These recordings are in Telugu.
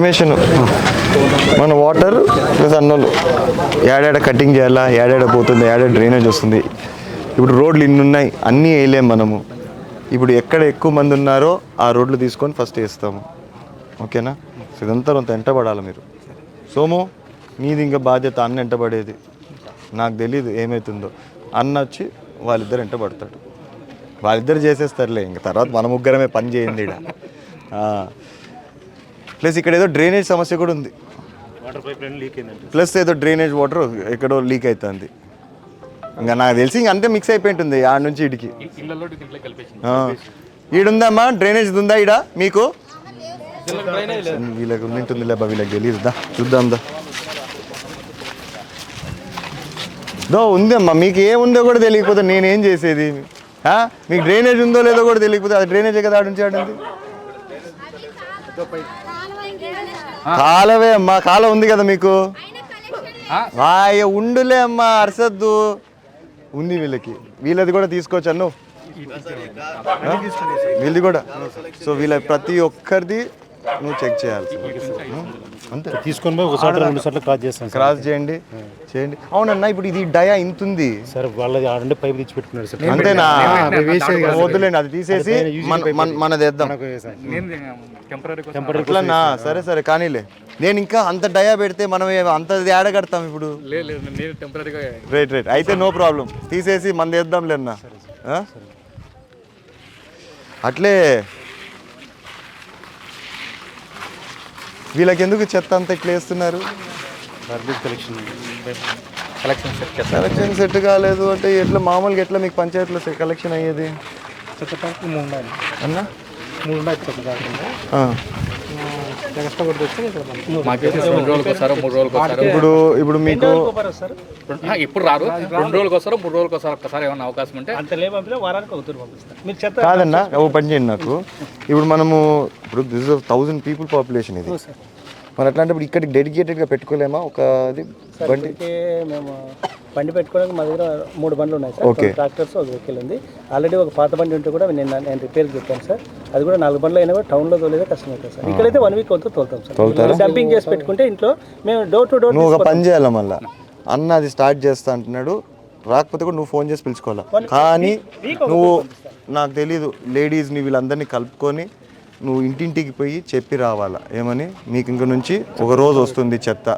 ఎస్టిమేషన్ మన వాటర్ ప్లస్ అన్నోళ్ళు ఏడాడ కటింగ్ చేయాలా ఏడాడ పోతుంది ఏడాడ డ్రైనేజ్ వస్తుంది. ఇప్పుడు రోడ్లు ఇన్ని ఉన్నాయి అన్నీ వేయలేం మనము. ఇప్పుడు ఎక్కడ ఎక్కువ మంది ఉన్నారో ఆ రోడ్లు తీసుకొని ఫస్ట్ వేస్తాము. ఓకేనా? ఇదంతా కొంత ఎంటబడాలి మీరు. సోము నీది ఇంకా బాధ్యత అన్న ఎంటబడేది. నాకు తెలియదు ఏమవుతుందో అన్న వచ్చి వాళ్ళిద్దరు ఎంటబడతాడు. వాళ్ళిద్దరు చేసేస్తారులే ఇంక తర్వాత మన ముగ్గురమే పని చేయండి ఈడ. ప్లస్ ఇక్కడ ఏదో డ్రైనేజ్ సమస్య కూడా ఉంది. వాటర్ పైప్ లైన్ లీక్ అయిందండి. ప్లస్ ఏదో డ్రైనేజ్ వాటర్ ఎక్కడో లీక్ అవుతుంది ఇంకా నాకు తెలిసి ఇంక అంతే మిక్స్ అయిపోయి ఉంటుంది ఆడ నుంచి ఇడికి. ఈడుందమ్మా డ్రైనేజ్ ఉందా ఈడ మీకు? వీళ్ళకి ఉంటుందిలే లేబా వీళ్ళకి తెలియదు దా చూద్దాం దా. దో ఉంది అమ్మా మీకు ఏముందో కూడా తెలియకపోతే నేనేం చేసేది? ఆ? మీకు డ్రైనేజ్ ఉందో లేదో కూడా తెలియకపోతే అది డ్రైనేజే కదా ఆడుంచి ఆడింది? కాలవే అమ్మా కాలం ఉంది కదా మీకు? వాయ ఉండులే అమ్మా అరసద్దు. ఉంది వీళ్ళకి. వీళ్ళది కూడా తీసుకోవచ్చు అన్ను? వీళ్ళది కూడా. సో వీళ్ళ ప్రతి ఒక్కరిది నువ్వు చెక్ చేయాలి అంతే. తీసుకొని పోయి ఒకసారి రెండు సార్లు క్రాస్ చేస్తాను క్రాస్ చేయండి చేయండి. అవునన్నా ఇప్పుడు ఇది డయా ఇంత ఉంది. సార్ వాళ్ళది ఆడంటే పైపు తెచ్చి పెట్టుకున్నారు సార్. అంతేనా? అవి వేసేది కాదు. వద్దులేండి అది తీసేసి మన- మన- మనది వేద్దాం. మనకు సార్. సరే సరే కానీలే. నేను ఇంకా అంత డయా పెడితే మనం అంత ఏడ కడతాం ఇప్పుడు. Right right. అయితే నో ప్రాబ్లం. తీసేసి మంది వేద్దాంలే అన్న. ఆ? అట్లే. వీళ్ళకి ఎందుకు చెత్త అంతా ఇట్లా వేస్తున్నారు? Collection collection set collection set కాలేదు అంటే ఎట్లా మామూలుగా ఎట్లా మీకు పంచాయతీలో కలెక్షన్ అయ్యేది? చెత్త ఉండాలి అన్నా? మూడు ఉండాలి చెత్త కాకుండా. ఇప్పుడు ఇప్పుడు మీకు ఇప్పుడు రారు రెండు రోజులకు వస్తారో మూడు రోజులకు వస్తారో ఒక్కసారి ఏమన్నా అవకాశం ఉంటే. కాదన్నా ఓ పని చేయండి నాకు. ఇప్పుడు మనము ఇప్పుడు దిస్ థౌజండ్ పీపుల్ పాపులేషన్ ఇది. మరి అట్లాంటప్పుడు ఇక్కడికి డెడికేటెడ్గా పెట్టుకోలేమా? ఒక అది బండి? మేము బండి పెట్టుకోవడానికి మా దగ్గర మూడు బండ్లు ఉన్నాయి సార్. ట్రాక్టర్స్ ఒక వెహికల్ ఉంది. ఆల్రెడీ ఒక పాత బండి ఉంటే కూడా నేను నేను రిపేర్ చెప్పాను సార్. అది కూడా నాలుగు బండ్లు అయినా కూడా టౌన్లో తోలేదే కష్టం అవుతుంది సార్. ఇక్కడైతే వన్ వీక్ అవుతుంది తోలుతాం సార్. డంపింగ్ చేసి పెట్టుకుంటే ఇంట్లో మేము డోర్ టు డోర్ నువ్వు ఒక పని చేయాలి మళ్ళా? అన్న అది స్టార్ట్ చేస్తా అంటున్నాడు. రాకపోతే కూడా నువ్వు ఫోన్ చేసి పిలుచుకోవాలా? కానీ నువ్వు నాకు తెలీదు. లేడీస్ని వీళ్ళందరినీ కలుపుకొని నువ్వు ఇంటింటికి పోయి చెప్పి రావాలా? ఏమని? మీకు ఇంక నుంచి ఒక రోజు వస్తుంది చెత్త.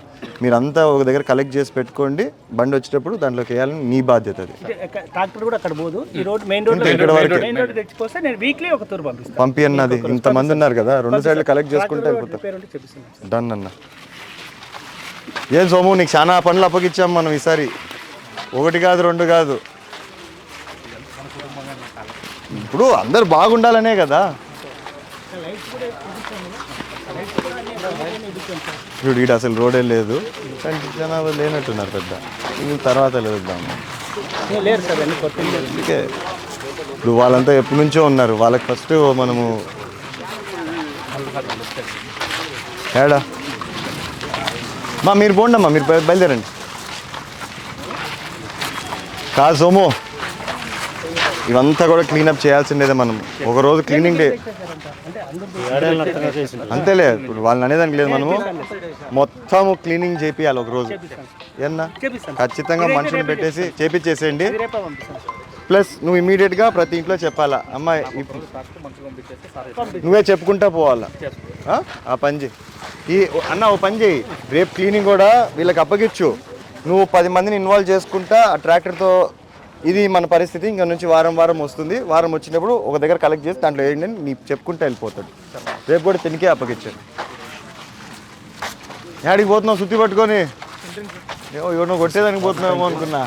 మీరంతా ఒక దగ్గర కలెక్ట్ చేసి పెట్టుకోండి. బండి వచ్చేటప్పుడు దాంట్లోకి వేయాలని నీ బాధ్యత అది. ట్రాక్టర్ కూడా అక్కడ పోదు. ఈ రోడ్ మెయిన్ రోడ్ ఇక్కడ వరకే. మెయిన్ రోడ్ తెచ్చిపోతే నేను వీక్లీ ఒక తూరు పంపిస్తాను. పంపి అన్నది ఇంతమంది ఉన్నారు కదా. రెండు సైడ్లు కలెక్ట్ చేసుకుంటే అయిపోతాం రిపేర్ ఉంటే చెప్పిస్తాను. డన్ అన్న. ఏం సోము నీకు చాలా పనులు అప్పగిచ్చాం మనం ఈసారి. ఒకటి కాదు రెండు కాదు. ఇప్పుడు అందరు బాగుండాలనే కదా. ఇప్పుడు ఇటు అసలు రోడే లేదు. కానీ జనాలు లేనట్టున్నారు పెద్ద. ఇది తర్వాత లేద్దాం లేరు సార్ అన్ని అందుకే ఇప్పుడు వాళ్ళంతా ఎప్పటి నుంచో ఉన్నారు. వాళ్ళకి ఫస్ట్ మనము ఏడా? మా మీరు పోండమ్మా మీరు బయలుదేరండి. కాదు సోము? ఇవంతా కూడా క్లీనప్ చేయాల్సిందేదే మనం. ఒక రోజు క్లీనింగ్ డే అంతేలే ఇప్పుడు వాళ్ళని అనేదానికి లేదు మనము. మొత్తం క్లీనింగ్ చేపియాలి ఒక రోజు. ఏమన్నా? ఖచ్చితంగా మనుషులు పెట్టేసి చేపించేసేయండి ప్లస్ నువ్వు ఇమీడియట్గా ప్రతి ఇంట్లో చెప్పాలా అమ్మాయి నువ్వే చెప్పుకుంటా పోవాలా? ఆ? పని చేయి. ఈ అన్న ఓ పని చేయి. రేపు క్లీనింగ్ కూడా వీళ్ళకి అప్పగిచ్చు. నువ్వు పది మందిని ఇన్వాల్వ్ చేసుకుంటా ఆ ట్రాక్టర్తో ఇది మన పరిస్థితి. ఇంకా నుంచి వారం వారం వస్తుంది. వారం వచ్చినప్పుడు ఒక దగ్గర కలెక్ట్ చేసి దాంట్లో ఏంటంటే నీ చెప్పుకుంటే వెళ్ళిపోతాడు. రేపు కూడా తినికే అప్పగించండి. యాడికి పోతున్నావు సుత్తి పట్టుకొని? ఏమో ఎవరినో కొట్టేదానికి పోతున్నామో అనుకున్నా.